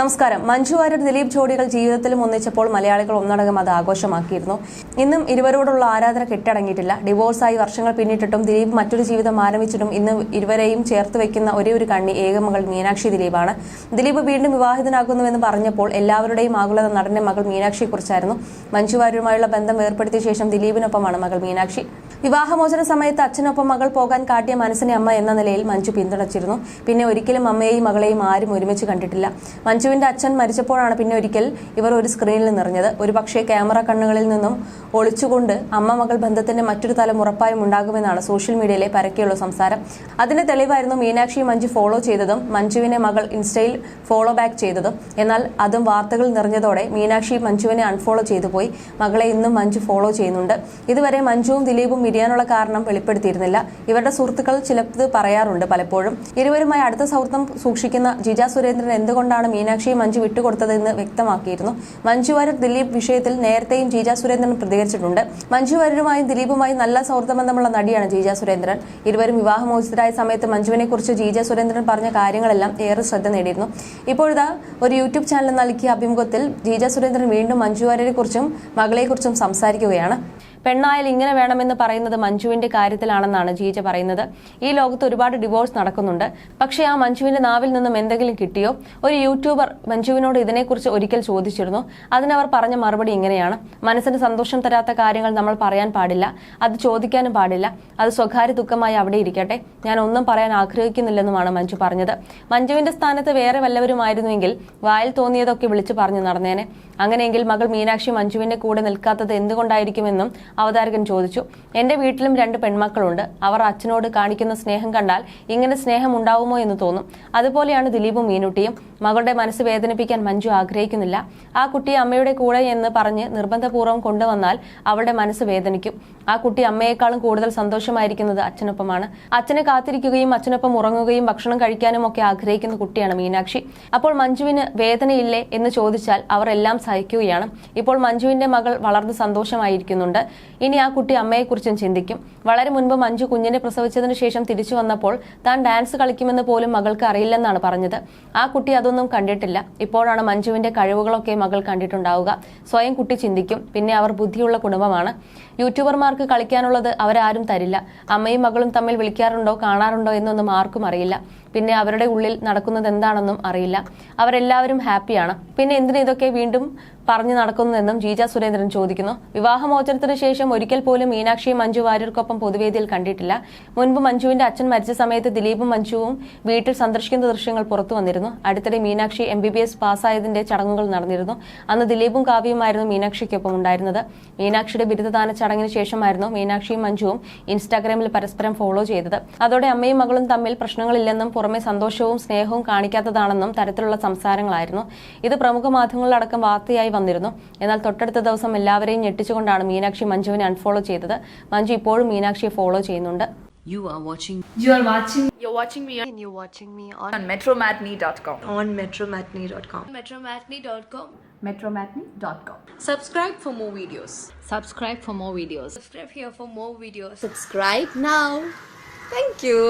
നമസ്കാരം. മഞ്ജു വാര്യർ ദിലീപ് ജോഡികൾ ജീവിതത്തിലും ഒന്നിച്ചപ്പോൾ മലയാളികൾ ഒന്നടങ്കം അത് ആഘോഷമാക്കിയിരുന്നു. ഇന്നും ഇരുവരോടുള്ള ആരാധന കെട്ടടങ്ങിയിട്ടില്ല. ഡിവോഴ്സായി വർഷങ്ങൾ പിന്നിട്ടിട്ടും ദിലീപ് മറ്റൊരു ജീവിതം ആരംഭിച്ചിട്ടും ഇന്ന് ഇരുവരെയും ചേർത്ത് വെക്കുന്ന ഒരേ ഒരു കണ്ണി ഏകമകൾ മീനാക്ഷി ദിലീപാണ്. ദിലീപ് വീണ്ടും വിവാഹിതനാകുന്നുവെന്ന് പറഞ്ഞപ്പോൾ എല്ലാവരുടെയും ആകുലത നടന്റെ മകൾ മീനാക്ഷിയെക്കുറിച്ചായിരുന്നു. മഞ്ജു വാര്യരുമായുള്ള ബന്ധം ഏർപ്പെടുത്തിയ ശേഷം ദിലീപിനൊപ്പമാണ് മകൾ മീനാക്ഷി. വിവാഹമോചന സമയത്ത് അച്ഛനൊപ്പം മകൾ പോകാൻ കാട്ടിയ മനസ്സിനെ അമ്മ എന്ന നിലയിൽ മഞ്ജു പിന്തുണച്ചിരുന്നു. പിന്നെ ഒരിക്കലും അമ്മയെയും മകളെയും ആരും ഒരുമിച്ച് കണ്ടിട്ടില്ല. മഞ്ജുവിന്റെ അച്ഛൻ മരിച്ചപ്പോഴാണ് പിന്നെ ഒരിക്കൽ ഇവർ ഒരു സ്ക്രീനിൽ നിറഞ്ഞത്. ഒരുപക്ഷെ ക്യാമറ കണ്ണുകളിൽ നിന്നും ഒളിച്ചുകൊണ്ട് അമ്മ മകൾ ബന്ധത്തിന്റെ മറ്റൊരു തലം ഉറപ്പായും ഉണ്ടാകുമെന്നാണ് സോഷ്യൽ മീഡിയയിലെ പരക്കെയുള്ള സംസാരം. അതിന്റെ തെളിവായിരുന്നു മീനാക്ഷി മഞ്ജു ഫോളോ ചെയ്തതും മഞ്ജുവിനെ മകൾ ഇൻസ്റ്റയിൽ ഫോളോ ബാക്ക് ചെയ്തതും. എന്നാൽ അതും വാർത്തകൾ നിറഞ്ഞതോടെ മീനാക്ഷി മഞ്ജുവിനെ അൺഫോളോ ചെയ്തു പോയി. മകളെ ഇന്നും മഞ്ജു ഫോളോ ചെയ്യുന്നുണ്ട്. ഇതുവരെ മഞ്ജുവും ദിലീപും പിരിയാനുള്ള കാരണം വെളിപ്പെടുത്തിയിരുന്നില്ല. ഇവരുടെ സുഹൃത്തുക്കൾ ചിലത് പറയാറുണ്ട് പലപ്പോഴും. ഇരുവരുമായി അടുത്ത സൗഹൃദം സൂക്ഷിക്കുന്ന ജിജ സുരേന്ദ്രൻ എന്തുകൊണ്ടാണ് മീനാക്ഷിയെ മഞ്ജു വിട്ടുകൊടുത്തതെന്ന് വ്യക്തമാക്കിയിരുന്നു. മഞ്ജു വാര്യർ ദിലീപ് വിഷയത്തിൽ നേരത്തെയും ജീജ സുരേന്ദ്രൻ പ്രതികരിച്ചിട്ടുണ്ട്. മഞ്ജു വാര്യരുമായും ദിലീപുമായും നല്ല സൗഹൃദബന്ധമുള്ള നടിയാണ് ജീജ സുരേന്ദ്രൻ. ഇരുവരും വിവാഹമോചിതരായ സമയത്ത് മഞ്ജുവിനെ കുറിച്ച് ജീജ സുരേന്ദ്രൻ പറഞ്ഞ കാര്യങ്ങളെല്ലാം ഏറെ ശ്രദ്ധ നേടിയിരുന്നു. ഇപ്പോഴിതാ ഒരു യൂട്യൂബ് ചാനൽ നൽകിയ അഭിമുഖത്തിൽ ജീജ സുരേന്ദ്രൻ വീണ്ടും മഞ്ജു വാര്യരെ കുറിച്ചും മകളെക്കുറിച്ചും സംസാരിക്കുകയാണ്. പെണ്ണായാൽ ഇങ്ങനെ വേണമെന്ന് പറയുന്നത് മഞ്ജുവിന്റെ കാര്യത്തിലാണെന്നാണ് ജീജ പറയുന്നത്. ഈ ലോകത്ത് ഒരുപാട് ഡിവോഴ്സ് നടക്കുന്നുണ്ട്. പക്ഷേ ആ മഞ്ജുവിന്റെ നാവിൽ നിന്നും എന്തെങ്കിലും കിട്ടിയോ? ഒരു യൂട്യൂബർ മഞ്ജുവിനോട് ഇതിനെക്കുറിച്ച് ഒരിക്കൽ ചോദിച്ചിരുന്നു. അതിനവർ പറഞ്ഞ മറുപടി ഇങ്ങനെയാണ്. മനസ്സിന് സന്തോഷം തരാത്ത കാര്യങ്ങൾ നമ്മൾ പറയാൻ പാടില്ല. അത് ചോദിക്കാനും പാടില്ല. അത് സ്വകാര്യ ദുഃഖമായി അവിടെ ഇരിക്കട്ടെ. ഞാൻ ഒന്നും പറയാൻ ആഗ്രഹിക്കുന്നില്ലെന്നുമാണ് മഞ്ജു പറഞ്ഞത്. മഞ്ജുവിന്റെ സ്ഥാനത്ത് വേറെ വല്ലവരുമായിരുന്നുവെങ്കിൽ വായിൽ തോന്നിയതൊക്കെ വിളിച്ചു പറഞ്ഞു നടന്നേനെ. അങ്ങനെയെങ്കിൽ മകൾ മീനാക്ഷി മഞ്ജുവിന്റെ കൂടെ നിൽക്കാത്തത് എന്തുകൊണ്ടായിരിക്കുമെന്നും അവതാരകൻ ചോദിച്ചു എന്റെ വീട്ടിലും രണ്ട് പെൺമക്കളുണ്ട്. അവർ അച്ഛനോട് കാണിക്കുന്ന സ്നേഹം കണ്ടാൽ ഇങ്ങനെ സ്നേഹം ഉണ്ടാവുമോ എന്ന് തോന്നും. അതുപോലെയാണ് ദിലീപും മീനുട്ടിയും. മകളുടെ മനസ്സ് വേദനിപ്പിക്കാൻ മഞ്ജു ആഗ്രഹിക്കുന്നില്ല. ആ കുട്ടിയെ അമ്മയുടെ കൂടെ എന്ന് പറഞ്ഞ് നിർബന്ധപൂർവം കൊണ്ടുവന്നാൽ അവളുടെ മനസ്സ് വേദനിക്കും. ആ കുട്ടി അമ്മയെക്കാളും കൂടുതൽ സന്തോഷമായിരിക്കുന്നത് അച്ഛനൊപ്പമാണ്. അച്ഛനെ കാത്തിരിക്കുകയും അച്ഛനൊപ്പം ഉറങ്ങുകയും ഭക്ഷണം കഴിക്കാനും ഒക്കെ ആഗ്രഹിക്കുന്ന കുട്ടിയാണ് മീനാക്ഷി. അപ്പോൾ മഞ്ജുവിന് വേദനയില്ലേ എന്ന് ചോദിച്ചാൽ അവർ എല്ലാം സഹിക്കുകയാണ്. ഇപ്പോൾ മഞ്ജുവിന്റെ മകൾ വളർന്ന് സന്തോഷമായിരിക്കുന്നുണ്ട്. ഇനി ആ കുട്ടി അമ്മയെക്കുറിച്ചും ചിന്തിക്കും. വളരെ മുൻപ് മഞ്ജു കുഞ്ഞിനെ പ്രസവിച്ചതിന് ശേഷം തിരിച്ചു വന്നപ്പോൾ താൻ ഡാൻസ് കളിക്കുമെന്ന് പോലും മകൾക്ക് അറിയില്ലെന്നാണ് പറഞ്ഞത്. ആ കുട്ടി അതൊന്നും കണ്ടിട്ടില്ല. ഇപ്പോഴാണ് മഞ്ജുവിന്റെ കഴിവുകളൊക്കെ മകൾ കണ്ടിട്ടുണ്ടാവുക. സ്വയം കുട്ടി ചിന്തിക്കും. പിന്നെ അവർ ബുദ്ധിയുള്ള കുടുംബമാണ്. യൂട്യൂബർമാർക്ക് കളിക്കാനുള്ളത് അവരാരും തരില്ല. അമ്മയും മകളും തമ്മിൽ വിളിക്കാറുണ്ടോ കാണാറുണ്ടോ എന്നൊന്നും ആർക്കും അറിയില്ല. പിന്നെ അവരുടെ ഉള്ളിൽ നടക്കുന്നത് എന്താണെന്നും അറിയില്ല. അവരെല്ലാവരും ഹാപ്പിയാണ്. പിന്നെ എന്തിനു ഇതൊക്കെ വീണ്ടും പറഞ്ഞു നടക്കുന്നതെന്നും ജീജ സുരേന്ദ്രൻ ചോദിക്കുന്നു. വിവാഹമോചനത്തിന് ശേഷം ഒരിക്കൽ പോലും മീനാക്ഷിയും മഞ്ജു വാര്യർക്കൊപ്പം പൊതുവേദിയിൽ കണ്ടിട്ടില്ല. മുൻപ് മഞ്ജുവിന്റെ അച്ഛൻ മരിച്ച സമയത്ത് ദിലീപും മഞ്ജുവും വീട്ടിൽ സന്ദർശിക്കുന്ന ദൃശ്യങ്ങൾ പുറത്തു വന്നിരുന്നു. അടുത്തിടെ Meenakshi M B B S പാസ്സായതിന്റെ ചടങ്ങുകൾ നടന്നിരുന്നു. അന്ന് ദിലീപും കാവ്യയുമായിരുന്നു മീനാക്ഷിക്കൊപ്പം ഉണ്ടായിരുന്നത്. മീനാക്ഷിയുടെ ബിരുദദാന ചടങ്ങിന് ശേഷമായിരുന്നു മീനാക്ഷിയും മഞ്ജുവും ഇൻസ്റ്റാഗ്രാമിൽ പരസ്പരം ഫോളോ ചെയ്തത്. അതോടെ അമ്മയും മകളും തമ്മിൽ പ്രശ്നങ്ങളില്ലെന്നും പുറമെ സന്തോഷവും സ്നേഹവും കാണിക്കാത്തതാണെന്നും തരത്തിലുള്ള സംസാരങ്ങളായിരുന്നു ഇത് പ്രമുഖ മാധ്യമങ്ങളിലടക്കം വാർത്തയായി വന്നിരുന്നു എന്നാൽ തൊട്ടടുത്ത ദിവസം എല്ലാവരെയും ഞെട്ടിച്ചുകൊണ്ടാണ് മീനാക്ഷി മഞ്ജുവിനെ അൺഫോളോ ചെയ്തത് മഞ്ജു ഇപ്പോഴും മീനാക്ഷിയെ ഫോളോ ചെയ്യുന്നുണ്ട് You are watching You are watching You're watching me on, and you're watching me on, on metromatney.com. on metromatney.com. metromatney.com. Metromatney.com. Subscribe for more videos. subscribe for more videos Subscribe here for more videos. Subscribe now. Thank you.